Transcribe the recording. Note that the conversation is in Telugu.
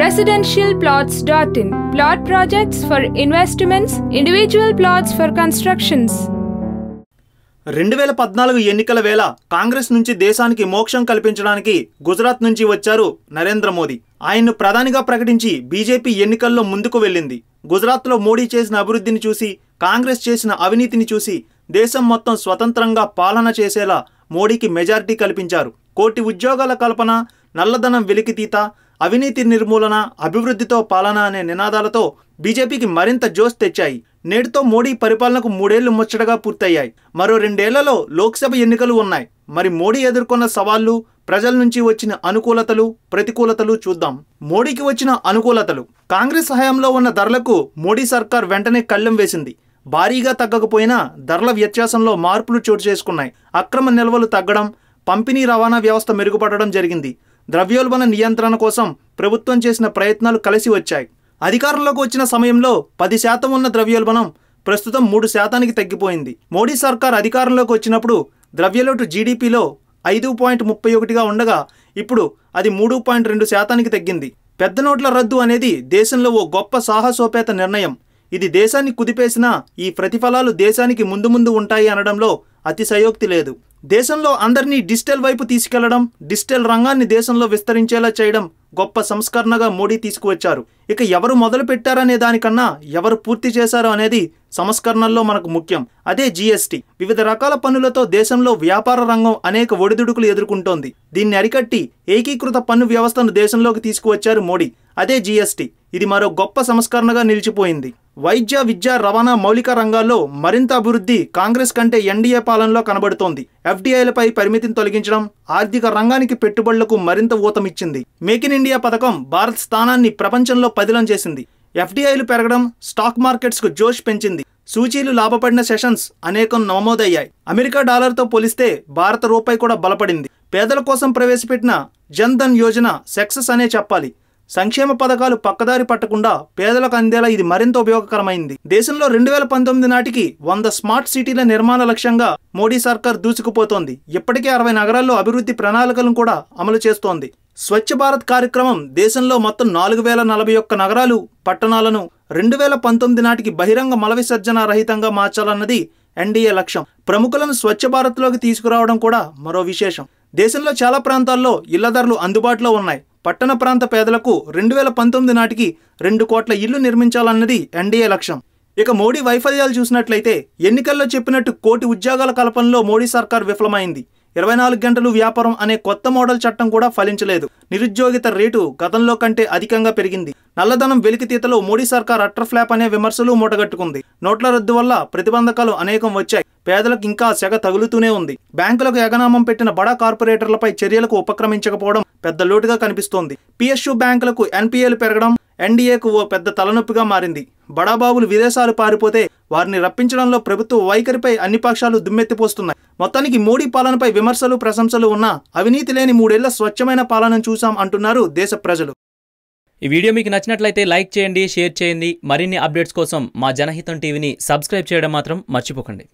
residentialplots.in. Plot projects for investments, individual plots for constructions. రెండు వేల పద్నాలుగు ఎన్నికల వేళ కాంగ్రెస్ నుంచి దేశానికి మోక్షం కల్పించడానికి గుజరాత్ నుంచి వచ్చారు నరేంద్ర మోదీ ఆయన్ను ప్రధానిగా ప్రకటించి బీజేపీ ఎన్నికల్లో ముందుకు వెళ్ళింది గుజరాత్లో మోడీ చేసిన అభివృద్ధిని చూసి కాంగ్రెస్ చేసిన అవినీతిని చూసి దేశం మొత్తం స్వతంత్రంగా పాలన చేసేలా మోడీకి మెజారిటీ కల్పించారు కోటి ఉద్యోగాల కల్పన నల్లధనం వెలికితీత అవినీతి నిర్మూలన అభివృద్ధితో పాలన అనే నినాదాలతో బీజేపీకి మరింత జోష్ తెచ్చాయి. నేటితో మోడీ పరిపాలనకు మూడేళ్ళు ముచ్చటగా పూర్తయ్యాయి. మరో రెండేళ్ళలో లోక్సభ ఎన్నికలు ఉన్నాయి. మరి మోడీ ఎదుర్కొన్న సవాళ్ళు ప్రజల నుంచి వచ్చిన అనుకూలతలు ప్రతికూలతలు చూద్దాం. మోడీకి వచ్చిన అనుకూలతలు. కాంగ్రెస్ హయాంలో ఉన్న ధరలకు మోడీ సర్కార్ వెంటనే కళ్ళెం వేసింది. భారీగా తగ్గకపోయినా ధరల వ్యత్యాసంలో మార్పులు చోటు చేసుకున్నాయి. అక్రమ నిల్వలు తగ్గడం పంపిణీ రవాణా వ్యవస్థ మెరుగుపడడం జరిగింది. ద్రవ్యోల్బణ నియంత్రణ కోసం ప్రభుత్వం చేసిన ప్రయత్నాలు కలిసి వచ్చాయి. అధికారంలోకి వచ్చిన సమయంలో పది శాతం ఉన్న ద్రవ్యోల్బణం ప్రస్తుతం మూడు శాతానికి తగ్గిపోయింది. మోడీ సర్కార్ అధికారంలోకి వచ్చినప్పుడు ద్రవ్యలోటు జీడీపీలో ఐదు పాయింట్ ముప్పై ఒకటిగా ఉండగా ఇప్పుడు అది మూడు పాయింట్ రెండు శాతానికి తగ్గింది. పెద్ద నోట్ల రద్దు అనేది దేశంలో ఓ గొప్ప సాహసోపేత నిర్ణయం. ఇది దేశాన్ని కుదిపేసినా ఈ ప్రతిఫలాలు దేశానికి ముందు ముందు ఉంటాయి అనడంలో అతిశయోక్తి లేదు. దేశంలో అందరినీ డిజిటల్ వైపు తీసుకెళ్ళడం డిజిటల్ రంగాన్ని దేశంలో విస్తరించేలా చేయడం గొప్ప సంస్కరణగా మోడీ తీసుకువచ్చారు. ఇక ఎవరు మొదలు పెట్టారనే దానికన్నా ఎవరు పూర్తి చేశారు అనేది సంస్కరణల్లో మనకు ముఖ్యం. అదే జీఎస్టీ. వివిధ రకాల పన్నులతో దేశంలో వ్యాపార రంగం అనేక ఒడిదుడుకులు ఎదుర్కొంటోంది. దీన్ని అరికట్టి ఏకీకృత పన్ను వ్యవస్థను దేశంలోకి తీసుకువచ్చారు మోడీ. అదే జీఎస్టీ. ఇది మరో గొప్ప సంస్కరణగా నిలిచిపోయింది. వైద్య విద్య రవాణా మౌలిక రంగాల్లో మరింత అభివృద్ధి కాంగ్రెస్ కంటే ఎన్డీఏ పాలనలో కనబడుతోంది. ఎఫ్డీఐలపై పరిమితిని తొలగించడం ఆర్థిక రంగానికి పెట్టుబడులకు మరింత ఊతమిచ్చింది. మేక్ ఇన్ ఇండియా పథకం భారత్ స్థానాన్ని ప్రపంచంలో పదిలం చేసింది. ఎఫ్డీఐలు పెరగడం స్టాక్ మార్కెట్స్కు జోష్ పెంచింది. సూచీలు లాభపడిన సెషన్స్ అనేకం నమోదయ్యాయి. అమెరికా డాలర్తో పోలిస్తే భారత రూపాయి కూడా బలపడింది. పేదల కోసం ప్రవేశపెట్టిన జన్ ధన్ యోజన సక్సెస్ అనే చెప్పాలి. సంక్షేమ పథకాలు పక్కదారి పట్టకుండా పేదలకు అందేలా ఇది మరింత ఉపయోగకరమైంది. దేశంలో రెండు వేల పంతొమ్మిది నాటికి వంద స్మార్ట్ సిటీల నిర్మాణ లక్ష్యంగా మోడీ సర్కార్ దూసుకుపోతోంది. ఇప్పటికే అరవై నగరాల్లో అభివృద్ధి ప్రణాళికలను కూడా అమలు చేస్తోంది. స్వచ్ఛ భారత్ కార్యక్రమం దేశంలో మొత్తం నాలుగు వేల నలభై ఒక్క నగరాలు పట్టణాలను రెండు వేల పంతొమ్మిది నాటికి బహిరంగ మల విసర్జన రహితంగా మార్చాలన్నది ఎన్డీఏ లక్ష్యం. ప్రముఖులను స్వచ్ఛ భారత్లోకి తీసుకురావడం కూడా మరో విశేషం. దేశంలో చాలా ప్రాంతాల్లో ఇళ్ళ ధరలు అందుబాటులో ఉన్నాయి. పట్టణ ప్రాంత పేదలకు రెండు వేల పంతొమ్మిది నాటికి రెండు కోట్ల ఇళ్ళు నిర్మించాలన్నది ఎన్డీఏ లక్ష్యం. ఇక మోడీ వైఫల్యాలు చూసినట్లయితే ఎన్నికల్లో చెప్పినట్టు కోటి ఉద్యోగాల కల్పనలో మోడీ సర్కార్ విఫలమైంది. ఇరవై నాలుగు గంటలు వ్యాపారం అనే కొత్త మోడల్ చట్టం కూడా ఫలించలేదు. నిరుద్యోగిత రేటు గతంలో కంటే అధికంగా పెరిగింది. నల్లధనం వెలికితీతలో మోడీ సర్కార్ అట్టర్ ఫ్లాప్ అనే విమర్శలు మూటగట్టుకుంది. నోట్ల రద్దు వల్ల ప్రతిబంధకాలు అనేకం వచ్చాయి. పేదలకు ఇంకా సెగ తగులుతూనే ఉంది. బ్యాంకులకు ఎగనామం పెట్టిన బడా కార్పొరేటర్లపై చర్యలకు ఉపక్రమించకపోవడం పెద్ద లోటుగా కనిపిస్తోంది. పిఎస్యు బ్యాంకులకు ఎన్పిఏలు పెరగడం ఎన్డీఏకు ఓ పెద్ద తలనొప్పిగా మారింది. బడాబాబులు విదేశాలు పారిపోతే వారిని రప్పించడంలో ప్రభుత్వ వైఖరిపై అన్ని పక్షాలు దుమ్మెత్తిపోస్తున్నాయి. మొత్తానికి మోడీ పాలనపై విమర్శలు ప్రశంసలు ఉన్నా అవినీతి లేని మూడేళ్ళ స్వచ్ఛమైన పాలనను చూశాం అంటున్నారు దేశ ప్రజలు. ఈ వీడియో మీకు నచ్చినట్లయితే లైక్ చేయండి షేర్ చేయండి. మరిన్ని అప్డేట్స్ కోసం మా జనహితం టీవీని సబ్స్క్రైబ్ చేయడం మాత్రం మర్చిపోకండి.